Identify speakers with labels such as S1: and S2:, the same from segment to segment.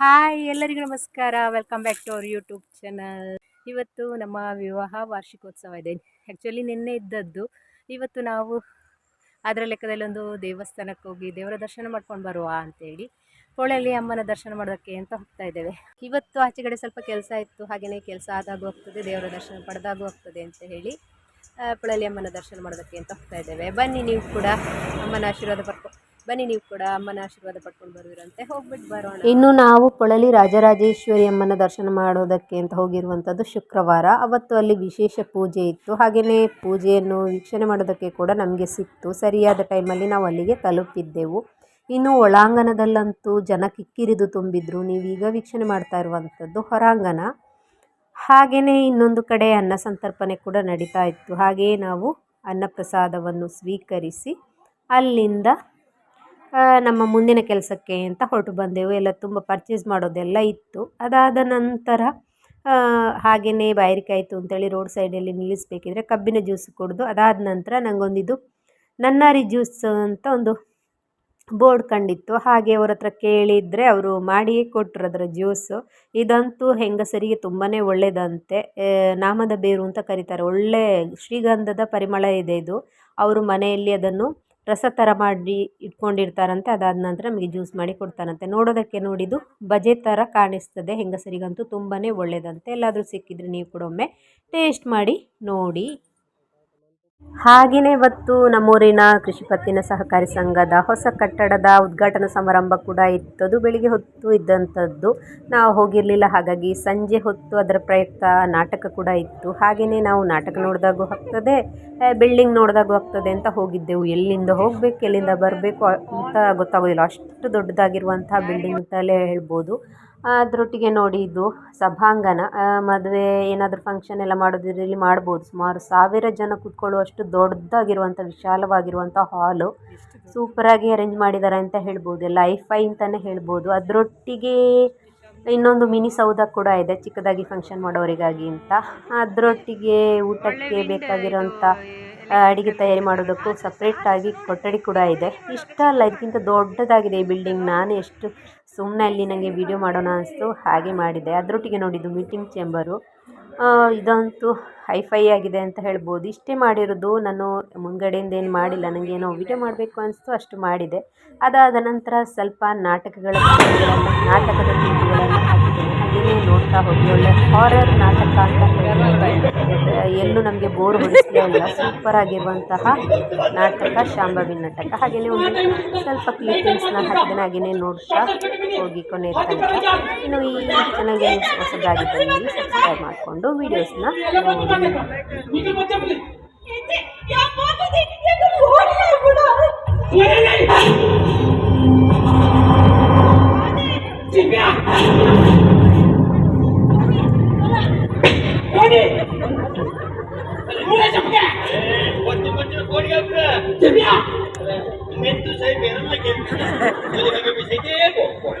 S1: Hi ಎಲ್ಲರಿಗೂ ನಮಸ್ಕಾರ. Welcome back to our YouTube channel ಇವತ್ತು ನಮ್ಮ ವಿವಾಹ ವಾರ್ಷಿಕೋತ್ಸವ ಇದೆ. ಆ್ಯಕ್ಚುಲಿ ನಿನ್ನೆ ಇದ್ದದ್ದು. ಇವತ್ತು ನಾವು ಅದರ ಲೆಕ್ಕದಲ್ಲಿ ಒಂದು ದೇವಸ್ಥಾನಕ್ಕೆ ಹೋಗಿ ದೇವರ ದರ್ಶನ ಮಾಡ್ಕೊಂಡು ಬರುವ ಅಂತೇಳಿ ಕೋಳಲ್ಲಿ ಅಮ್ಮನ ದರ್ಶನ ಮಾಡೋದಕ್ಕೆ ಅಂತ ಹೋಗ್ತಾ ಇದ್ದೇವೆ. ಇವತ್ತು ಆಚೆಗಡೆ ಸ್ವಲ್ಪ ಕೆಲಸ ಇತ್ತು. ಹಾಗೆಯೇ ಕೆಲಸ ಆದಾಗೂ ಆಗ್ತದೆ ದೇವರ ದರ್ಶನ ಪಡೆದಾಗೂ ಆಗ್ತದೆ ಅಂತ ಹೇಳಿ ಕೊಳಲಿ ಪೊಳಲಿ ಅಮ್ಮನ ದರ್ಶನ ಮಾಡೋದಕ್ಕೆ ಅಂತ ಹೋಗ್ತಾ ಇದ್ದೇವೆ. ಬನ್ನಿ ನೀವು ಕೂಡ ಅಮ್ಮನ ಆಶೀರ್ವಾದ ಪಡ್ಕೊ ಬನ್ನಿ ನೀವು ಕೂಡ ಅಮ್ಮನ ಆಶೀರ್ವಾದ ಪಡ್ಕೊಂಡು ಬರುವಿರಂತೆ. ಹೋಗ್ಬಿಟ್ಟು ಬರೋಣ.
S2: ಇನ್ನು ನಾವು ಪೊಳಲಿ ರಾಜರಾಜೇಶ್ವರಿ ಅಮ್ಮನ ದರ್ಶನ ಮಾಡೋದಕ್ಕೆ ಅಂತ ಹೋಗಿರುವಂಥದ್ದು ಶುಕ್ರವಾರ. ಅವತ್ತು ಅಲ್ಲಿ ವಿಶೇಷ ಪೂಜೆ ಇತ್ತು. ಹಾಗೆಯೇ ಪೂಜೆಯನ್ನು ವೀಕ್ಷಣೆ ಮಾಡೋದಕ್ಕೆ ಕೂಡ ನಮಗೆ ಸಿಕ್ತು. ಸರಿಯಾದ ಟೈಮಲ್ಲಿ ನಾವು ಅಲ್ಲಿಗೆ ತಲುಪಿದ್ದೆವು. ಇನ್ನು ಒಳಾಂಗಣದಲ್ಲಂತೂ ಜನ ಕಿಕ್ಕಿರಿದು ತುಂಬಿದ್ರು. ನೀವೀಗ ವೀಕ್ಷಣೆ ಮಾಡ್ತಾ ಇರುವಂಥದ್ದು ಹೊರಾಂಗಣ. ಹಾಗೆಯೇ ಇನ್ನೊಂದು ಕಡೆ ಅನ್ನ ಸಂತರ್ಪಣೆ ಕೂಡ ನಡೀತಾ ಇತ್ತು. ಹಾಗೆಯೇ ನಾವು ಅನ್ನಪ್ರಸಾದವನ್ನು ಸ್ವೀಕರಿಸಿ ಅಲ್ಲಿಂದ ನಮ್ಮ ಮುಂದಿನ ಕೆಲಸಕ್ಕೆ ಅಂತ ಹೊರಟು ಬಂದೆವು. ಎಲ್ಲ ತುಂಬ ಪರ್ಚೇಸ್ ಮಾಡೋದೆಲ್ಲ ಇತ್ತು. ಅದಾದ ನಂತರ ಹಾಗೆಯೇ ಬಾಯಾರಿಕಾಯಿತು ಅಂತೇಳಿ ರೋಡ್ ಸೈಡಲ್ಲಿ ನಿಲ್ಲಿಸಬೇಕಿದ್ರೆ ಕಬ್ಬಿನ ಜ್ಯೂಸ್ ಕುಡಿದು ಅದಾದ ನಂತರ ನನಗೊಂದಿದು ನನ್ನಾರಿ ಜ್ಯೂಸ್ ಅಂತ ಒಂದು ಬೋರ್ಡ್ ಕಂಡಿತ್ತು. ಹಾಗೆ ಅವ್ರ ಹತ್ರ ಕೇಳಿದರೆ ಅವರು ಮಾಡಿಯೇ ಕೊಟ್ಟರು ಅದರ ಜ್ಯೂಸು ಇದಂತೂ ಹೆಂಗಸರಿಗೆ ತುಂಬಾ ಒಳ್ಳೆಯದಂತೆ ನಾಮದ ಬೇರು ಅಂತ ಕರೀತಾರೆ. ಒಳ್ಳೆ ಶ್ರೀಗಂಧದ ಪರಿಮಳ ಇದೆ ಇದು. ಅವರು ಮನೆಯಲ್ಲಿ ಅದನ್ನು ರಸ ಥರ ಮಾಡಿ ಇಟ್ಕೊಂಡಿರ್ತಾರಂತೆ, ಅದಾದ ನಂತರ ನಮಗೆ ಜ್ಯೂಸ್ ಮಾಡಿ ಕೊಡ್ತಾರಂತೆ. ನೋಡೋದಕ್ಕೆ ನೋಡಿದ್ದು ಬಜೆ ಥರ ಕಾಣಿಸ್ತದೆ, ಹೆಂಗಸರಿಗಂತೂ ತುಂಬಾ ಒಳ್ಳೆಯದಂತೆ ಎಲ್ಲಾದರೂ ಸಿಕ್ಕಿದರೆ ನೀವು ಕೂಡ ಒಮ್ಮೆ ಟೇಸ್ಟ್ ಮಾಡಿ ನೋಡಿ. ಹಾಗೆಯೇ ಇವತ್ತು ನಮ್ಮೂರಿನ ಕೃಷಿ ಪತ್ತಿನ ಸಹಕಾರಿ ಸಂಘದ ಹೊಸ ಕಟ್ಟಡದ ಉದ್ಘಾಟನಾ ಸಮಾರಂಭ ಕೂಡ ಇತ್ತು ಅದು ಬೆಳಿಗ್ಗೆ ಹೊತ್ತು ಇದ್ದಂಥದ್ದು ನಾವು ಹೋಗಿರಲಿಲ್ಲ. ಹಾಗಾಗಿ ಸಂಜೆ ಹೊತ್ತು ಅದರ ಪ್ರಯುಕ್ತ ನಾಟಕ ಕೂಡ ಇತ್ತು. ಹಾಗೆಯೇ ನಾವು ನಾಟಕ ನೋಡಿದಾಗೂ ಆಗ್ತದೆ ಬಿಲ್ಡಿಂಗ್ ನೋಡಿದಾಗೂ ಆಗ್ತದೆ ಅಂತ ಹೋಗಿದ್ದೆವು. ಎಲ್ಲಿಂದ ಹೋಗಬೇಕು, ಎಲ್ಲಿಂದ ಬರಬೇಕು ಅಂತ ಗೊತ್ತಾಗೋದಿಲ್ಲ. ಅಷ್ಟು ದೊಡ್ಡದಾಗಿರುವಂತಹ ಬಿಲ್ಡಿಂಗ್ ಅಂತಲೇ ಹೇಳ್ಬೋದು. ಅದರೊಟ್ಟಿಗೆ ನೋಡಿ ಇದು ಸಭಾಂಗಣ. ಮದುವೆ ಏನಾದರೂ ಫಂಕ್ಷನ್ ಎಲ್ಲ ಮಾಡೋದಿದ್ರೆ ಇಲ್ಲಿ ಮಾಡ್ಬೋದು. ಸುಮಾರು ಸಾವಿರ ಜನ ಕೂತ್ಕೊಳ್ಳುವಷ್ಟು ದೊಡ್ಡದಾಗಿರುವಂಥ ವಿಶಾಲವಾಗಿರುವಂಥ ಹಾಲು ಸೂಪರಾಗಿ ಅರೇಂಜ್ ಮಾಡಿದ್ದಾರೆ ಅಂತ ಹೇಳ್ಬೋದು. ಎಲ್ಲ ಐಫೈ ಅಂತಲೇ ಹೇಳ್ಬೋದು. ಅದರೊಟ್ಟಿಗೆ ಇನ್ನೊಂದು ಮಿನಿ ಸೌಧ ಕೂಡ ಇದೆ ಚಿಕ್ಕದಾಗಿ ಫಂಕ್ಷನ್ ಮಾಡೋರಿಗಾಗಿ ಅಂತ. ಅದರೊಟ್ಟಿಗೆ ಊಟಕ್ಕೆ ಬೇಕಾಗಿರುವಂಥ ಅಡಿಗೆ ತಯಾರಿ ಮಾಡೋದಕ್ಕೂ ಸಪ್ರೇಟಾಗಿ ಕೊಠಡಿ ಕೂಡ ಇದೆ. ಇಷ್ಟ ಅಲ್ಲ ಇದಕ್ಕಿಂತ ದೊಡ್ಡದಾಗಿದೆ ಈ ಬಿಲ್ಡಿಂಗ್ ನಾನು ಎಷ್ಟು ಸುಮ್ಮನೆ ಅಲ್ಲಿ ನನಗೆ ವಿಡಿಯೋ ಮಾಡೋಣ ಅನಿಸ್ತು, ಹಾಗೆ ಮಾಡಿದೆ. ಅದರೊಟ್ಟಿಗೆ ನೋಡಿದ್ದು ಮೀಟಿಂಗ್ ಚೇಂಬರು ಇದಂತೂ ಹೈಫೈ ಆಗಿದೆ ಅಂತ ಹೇಳ್ಬೋದು. ಇಷ್ಟೇ ಮಾಡಿರೋದು ನಾನು ಮುಂಗಡೆಯಿಂದ ಏನು ಮಾಡಿಲ್ಲ ನನಗೇನೋ ವೀಡಿಯೋ ಮಾಡಬೇಕು ಅನಿಸ್ತು, ಅಷ್ಟು ಮಾಡಿದೆ. ಅದಾದ ನಂತರ ಸ್ವಲ್ಪ ನಾಟಕಗಳ ನಾಟಕದ ಹಾಕಿದ್ದೇನೆ. ಹಾಗೆಯೇ ನೋಡ್ತಾ ಹೋಗಿ. ಒಳ್ಳೆ ಹಾರರ್ ನಾಟಕ ಅಂತ ಎಲ್ಲೂ ನಮಗೆ ಬೋರ್ ಹೊಡಿಸಲೇ ಇಲ್ಲ. ಸೂಪರ್ ಆಗಿರುವಂತಹ ನಾಟಕ ಶಾಂಭವಿ ನಾಟಕ. ಹಾಗೆಯೇ ಒಂದು ಸ್ವಲ್ಪ ಕ್ಲಿಪ್ಪಿಂಗ್ಸ್ನ ಹಾಕಿದ್ದೇನೆ ಹಾಗೆಯೇ ನೋಡ್ತಾ ಹೋಗಿ ಕೊನೆ ತನಕ. ಇನ್ನು ಈ ಚೆನ್ನಾಗಿ ಹೊಸದಾಗಿ ಬಂದು ಸಬ್ಸ್ಕ್ರೈಬ್ ಮಾಡಿಕೊಂಡು ವೀಡಿಯೋಸ್ನ ನೋಡಿ.
S3: 이거 세개 먹고.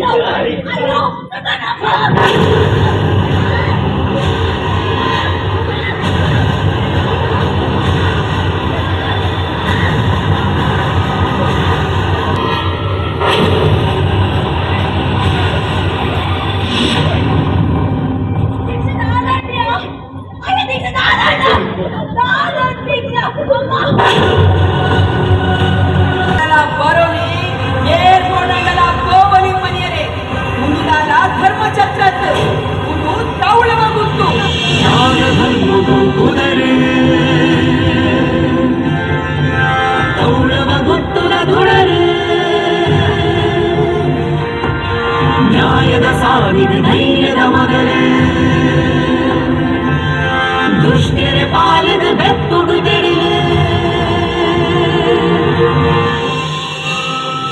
S3: ¡Ay, no!
S4: ¡No, no, no!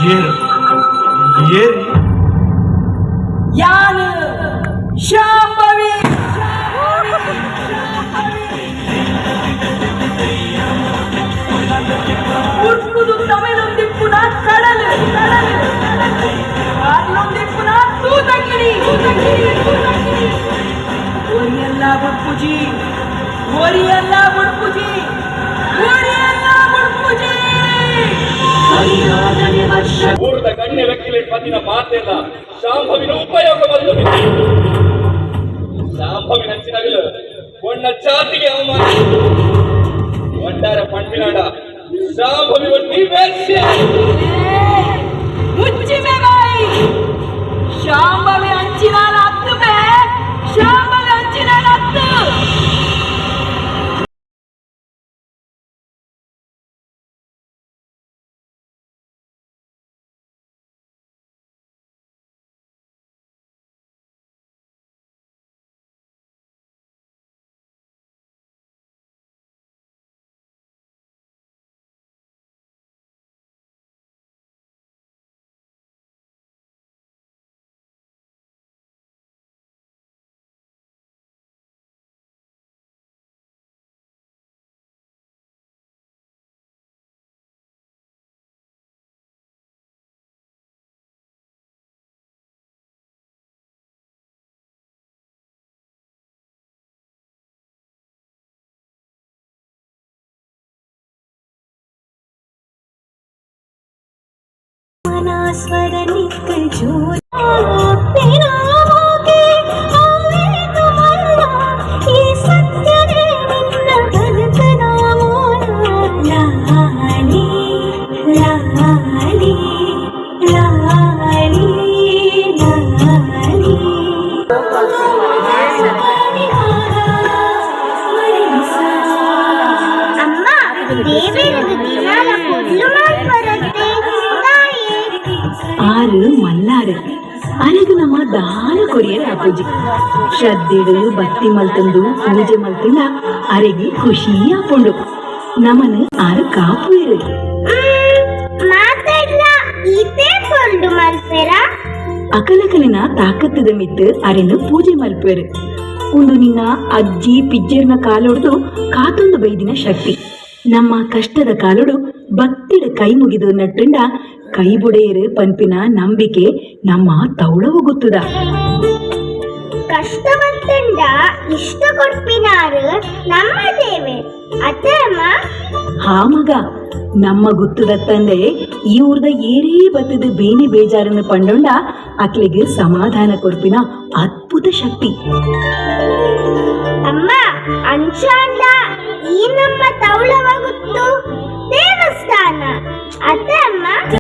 S4: ये ये यान शांभवी ಮುಟ್ಕುದು ತಮಿಳೊಂದಿ ಪುನಃ ಕಡಲು ಕಡಲು ಅಲ್ಲೊಂದಿ ಪುನಃ ತೂತಕ್ಕಿಡಿ ತೂತಕ್ಕಿಡಿ ತೂತಕ್ಕಿಡಿ ಓರಿಯಲ್ಲ ಬುಡ್ಪುಜಿ ಓರಿಯಲ್ಲ ಬುಡ್ಪುಜಿ
S3: ಪೂರ್ವ ಗಣ್ಯ ವ್ಯಕ್ತಿಗಳ ಬಂದಿನ ಮಾತೆಲ್ಲ ಶಾಂಭವಿನ ಉಪಯೋಗ ಬಂದು ಶಾಂಭವಿನ ಹಂಚಿನಗಲು ಒಣ್ಣ ಜಾತಿಗೆ ಅವಮಾನ ಒಟ್ಟಾರೆ ಪಂಡಿನಾಡ ಶಾಂಭವಿ ಒಟ್ಟಿ ವೇಶ್ಯೆ
S5: സ്വരണിക്ക് ചൂടാ Thank
S4: you. ಮಲ್ಲಾರು ಅರೆಗ ನಮ್ಮ ದಾನ ಕೊರಿಯರ ಅಪ್ಪುಜಿ. ಶ್ರದ್ಧೆಗಳು ಭಕ್ತಿ ಮಲ್ತಂದು ಪೂಜೆ ಮಲ್ತಿಲ್ಲ ಅರೆಗೆ ಖುಷಿ ಹಾಕೊಂಡು ನಮನ ಆರು ಕಾಪು ಇರು ಅಕಲಕಲಿನ ತಾಕತ್ತದ ಮಿತ್ತು ಅರೆನು ಪೂಜೆ ಮಲ್ಪೇರು. ಉಂದು ನಿನ್ನ ಅಜ್ಜಿ ಪಿಜ್ಜರ್ನ ಕಾಲೊಡ್ದು ಕಾತೊಂದು ಬೈದಿನ ಶಕ್ತಿ. ನಮ್ಮ ಕಷ್ಟದ ಕಾಲೊಡು ಭಕ್ತಿಡ ಕೈ ಮುಗಿದು ನಟ್ಟುಂಡ ಬುಡೆಯರು ಪಂಪಿನ ನಂಬಿಕೆ ನಮ್ಮ ತೌಳವು ಗೊತ್ತುದ
S5: ಕಷ್ಟವಂತಂಡ ಇಷ್ಟ ಕೊಡ್ಪಿನಾರು ನಮ್ಮ ದೇವೆ ಅತ್ತಮ್ಮ
S4: ಹಾ ಮಗ ನಮ್ಮ ಗುತ್ತುದ ತಂದೆ ಈ ಊರ್ದ ಏರೇ ಬತ್ತದ ಬೇನೆ ಬೇಜಾರನ್ನು ಪಂಡೊಂಡ ಅಕ್ಲಿಗೆ ಸಮಾಧಾನ ಕೊರ್ಪಿನ ಅದ್ಭುತ ಶಕ್ತಿ.
S5: ಅಮ್ಮ ಅಂಚಾಂಡ ಈ ನಮ್ಮ ತೌಳವಾಗುತ್ತು ದೇವಸ್ಥಾನ ಅತ್ತಮ್ಮ